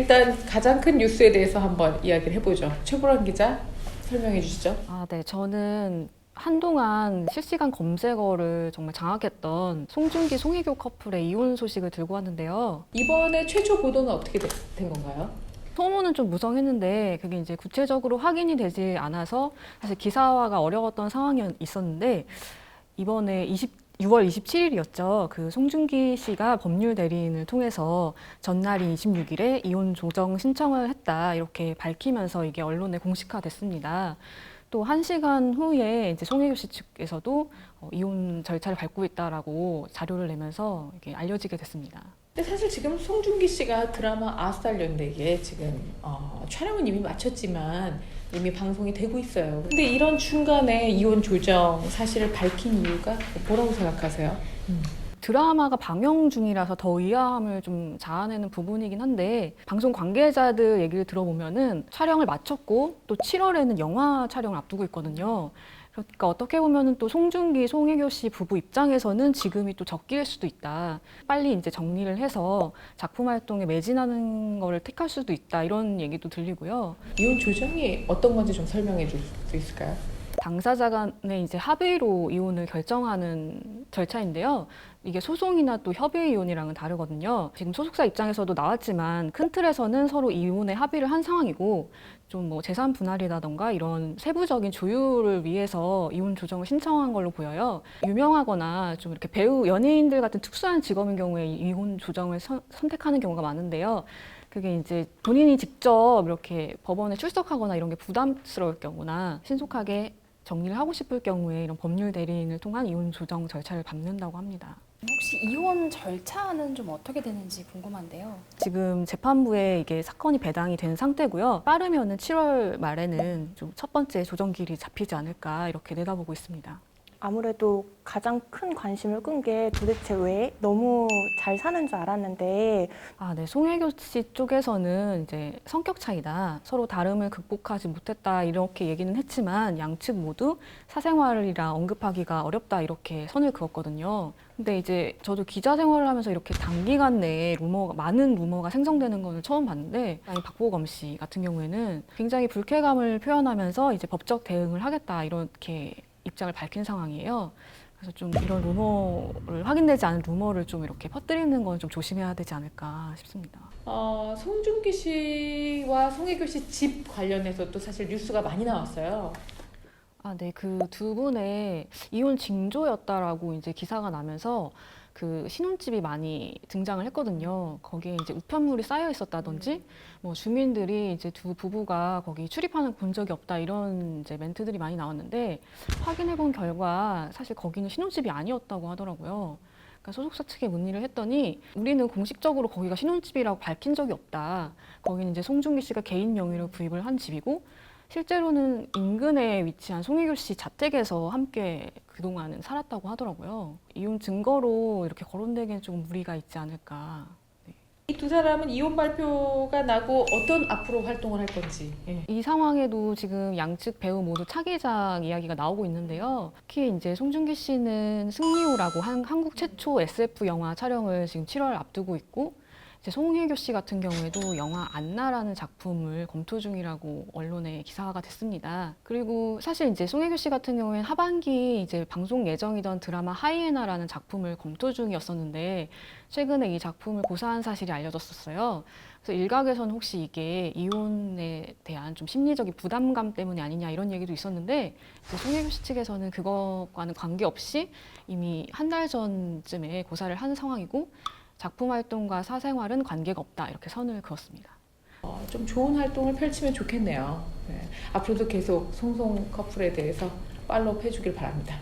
일단 가장 큰 뉴스에 대해서 한번 이야기를 해보죠. 최보란 기자 설명해 주시죠. 아, 네. 저는 한동안 실시간 검색어를 정말 장악했던 송중기, 송혜교 커플의 이혼 소식을 들고 왔는데요. 이번에 최초 보도는 어떻게 되- 된 건가요? 소문은 좀 무성했는데 그게 이제 구체적으로 확인이 되지 않아서 사실 기사화가 어려웠던 상황이 있었는데 이번에 20, 6월 27일이었죠. 그 송중기 씨가 법률 대리인을 통해서 전날인 26일에 이혼 조정 신청을 했다 이렇게 밝히면서 이게 언론에 공식화됐습니다. 또 한 시간 후에 이제 송혜교 씨 측에서도 어, 이혼 절차를 밟고 있다라고 자료를 내면서 이게 알려지게 됐습니다. 근데 사실 지금 송중기 씨가 드라마 아스달 연대기에 지금 어, 촬영은 이미 마쳤지만 이미 방송이 되고 있어요. 근데 이런 중간에 이혼 조정 사실을 밝힌 이유가 뭐라고 생각하세요? 드라마가 방영 중이라서 더 의아함을 좀 자아내는 부분이긴 한데 방송 관계자들 얘기를 들어보면은 촬영을 마쳤고 또 7월에는 영화 촬영을 앞두고 있거든요. 그러니까 어떻게 보면은 또 송중기, 송혜교 씨 부부 입장에서는 지금이 또 적기일 수도 있다. 빨리 이제 정리를 해서 작품 활동에 매진하는 거를 택할 수도 있다. 이런 얘기도 들리고요. 이혼 조정이 어떤 건지 좀 설명해 줄 수 있을까요? 당사자 간의 이제 합의로 이혼을 결정하는 절차인데요. 이게 소송이나 또 협의 이혼이랑은 다르거든요. 지금 소속사 입장에서도 나왔지만 큰 틀에서는 서로 이혼에 합의를 한 상황이고 좀 뭐 재산 분할이라던가 이런 세부적인 조율을 위해서 이혼 조정을 신청한 걸로 보여요. 유명하거나 좀 이렇게 배우 연예인들 같은 특수한 직업인 경우에 이혼 조정을 선, 선택하는 경우가 많은데요. 그게 이제 본인이 직접 이렇게 법원에 출석하거나 이런 게 부담스러울 경우나 신속하게 정리를 하고 싶을 경우에 이런 법률 대리인을 통한 이혼 조정 절차를 밟는다고 합니다. 혹시 이혼 절차는 좀 어떻게 되는지 궁금한데요. 지금 재판부에 이게 사건이 배당이 된 상태고요. 빠르면은 7월 말에는 좀 첫 번째 조정 길이 잡히지 않을까 이렇게 내다보고 있습니다. 아무래도 가장 큰 관심을 끈 게 도대체 왜 너무 잘 사는 줄 알았는데 아, 네. 송혜교 씨 쪽에서는 이제 성격 차이다. 서로 다름을 극복하지 못했다. 이렇게 얘기는 했지만 양측 모두 사생활이라 언급하기가 어렵다. 이렇게 선을 그었거든요. 근데 이제 저도 기자 생활을 하면서 이렇게 단기간 내에 루머가, 많은 루머가 생성되는 거는 처음 봤는데, 아니, 박보검 씨 같은 경우에는 굉장히 불쾌감을 표현하면서 이제 법적 대응을 하겠다. 이렇게 입장을 밝힌 상황이에요. 그래서 좀 이런 루머를 확인되지 않은 루머를 좀 이렇게 퍼뜨리는 건 좀 조심해야 되지 않을까 싶습니다. 어, 송중기 씨와 송혜교 씨 집 관련해서 또 사실 뉴스가 많이 나왔어요. 아, 네. 그 두 분의 이혼 징조였다라고 이제 기사가 나면서 그 신혼집이 많이 등장을 했거든요. 거기에 이제 우편물이 쌓여 있었다든지 뭐 주민들이 이제 두 부부가 거기 출입하는 본 적이 없다 이런 이제 멘트들이 많이 나왔는데 확인해 본 결과 사실 거기는 신혼집이 아니었다고 하더라고요. 그러니까 소속사 측에 문의를 했더니 우리는 공식적으로 거기가 신혼집이라고 밝힌 적이 없다. 거기는 이제 송중기 씨가 개인 명의로 구입을 한 집이고 실제로는 인근에 위치한 송혜교 씨 자택에서 함께 그동안은 살았다고 하더라고요. 이혼 증거로 이렇게 거론되기엔 좀 무리가 있지 않을까. 이두 사람은 이혼 발표가 나고 어떤 앞으로 활동을 할 건지. 예. 이 상황에도 지금 양측 배우 모두 차기작 이야기가 나오고 있는데요. 특히 이제 송중기 씨는 승리호라고 한, 한국 최초 SF 영화 촬영을 지금 7월 앞두고 있고 이제 송혜교 씨 같은 경우에도 영화 안나라는 작품을 검토 중이라고 언론에 기사화가 됐습니다. 그리고 사실 이제 송혜교 씨 같은 경우에는 하반기 이제 방송 예정이던 드라마 하이에나라는 작품을 검토 중이었었는데 최근에 이 작품을 고사한 사실이 알려졌었어요. 그래서 일각에서는 혹시 이게 이혼에 대한 좀 심리적인 부담감 때문이 아니냐 이런 얘기도 있었는데 송혜교 씨 측에서는 그것과는 관계없이 이미 한 달 전쯤에 고사를 한 상황이고 작품 활동과 사생활은 관계가 없다 이렇게 선을 그었습니다. 어, 좀 좋은 활동을 펼치면 좋겠네요. 네. 앞으로도 계속 송송 커플에 대해서 팔로우 해주길 바랍니다.